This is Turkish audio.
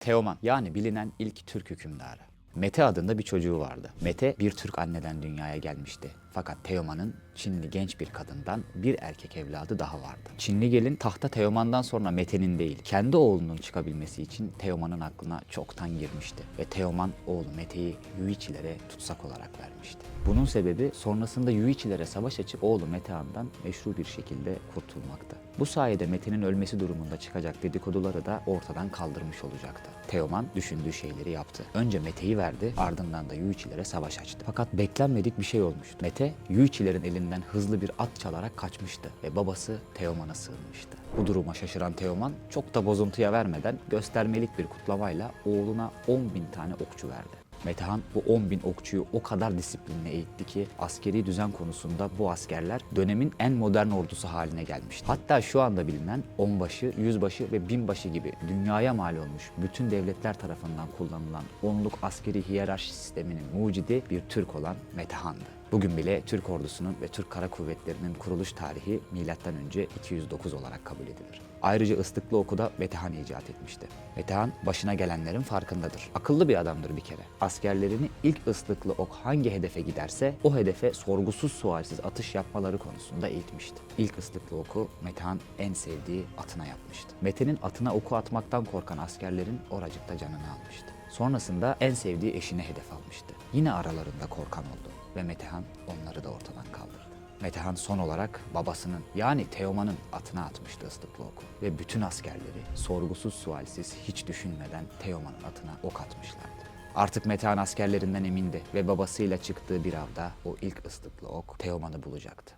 Teoman yani bilinen ilk Türk hükümdarı. Mete adında bir çocuğu vardı. Mete bir Türk anneden dünyaya gelmişti. Fakat Teoman'ın Çinli genç bir kadından bir erkek evladı daha vardı. Çinli gelin tahta Teoman'dan sonra Mete'nin değil, kendi oğlunun çıkabilmesi için Teoman'ın aklına çoktan girmişti. Ve Teoman oğlu Mete'yi Yuiçilere tutsak olarak vermişti. Bunun sebebi sonrasında Yuiçilere savaş açıp oğlu Metehan'dan meşru bir şekilde kurtulmaktı. Bu sayede Mete'nin ölmesi durumunda çıkacak dedikoduları da ortadan kaldırmış olacaktı. Teoman düşündüğü şeyleri yaptı. Önce Mete'yi verdi, ardından da Yuiçilere savaş açtı. Fakat beklenmedik bir şey olmuştu. Mete, Yuiçilerin elinden hızlı bir at çalarak kaçmıştı ve babası Teoman'a sığınmıştı. Bu duruma şaşıran Teoman çok da bozuntuya vermeden göstermelik bir kutlamayla oğluna 10 bin tane okçu verdi. Metehan bu 10 bin okçuyu o kadar disiplinle eğitti ki askeri düzen konusunda bu askerler dönemin en modern ordusu haline gelmişti. Hatta şu anda bilinen onbaşı, yüzbaşı ve binbaşı gibi dünyaya mal olmuş bütün devletler tarafından kullanılan onluk askeri hiyerarşi sisteminin mucidi bir Türk olan Metehan'dı. Bugün bile Türk ordusunun ve Türk Kara Kuvvetleri'nin kuruluş tarihi M.Ö. 209 olarak kabul edilir. Ayrıca ıslıklı oku da Metehan icat etmişti. Metehan başına gelenlerin farkındadır. Akıllı bir adamdır bir kere. Askerlerini ilk ıslıklı ok hangi hedefe giderse o hedefe sorgusuz sualsiz atış yapmaları konusunda eğitmişti. İlk ıslıklı oku Metehan en sevdiği atına yapmıştı. Mete'nin atına oku atmaktan korkan askerlerin oracıkta canını almıştı. Sonrasında en sevdiği eşine hedef almıştı. Yine aralarında korkan oldu ve Metehan onları da ortadan kaldırdı. Metehan son olarak babasının yani Teoman'ın atına atmıştı ıslıklı oku. Ve bütün askerleri sorgusuz sualsiz hiç düşünmeden Teoman'ın atına ok atmışlardı. Artık Metehan askerlerinden emindi ve babasıyla çıktığı bir avda o ilk ıslıklı ok Teoman'ı bulacaktı.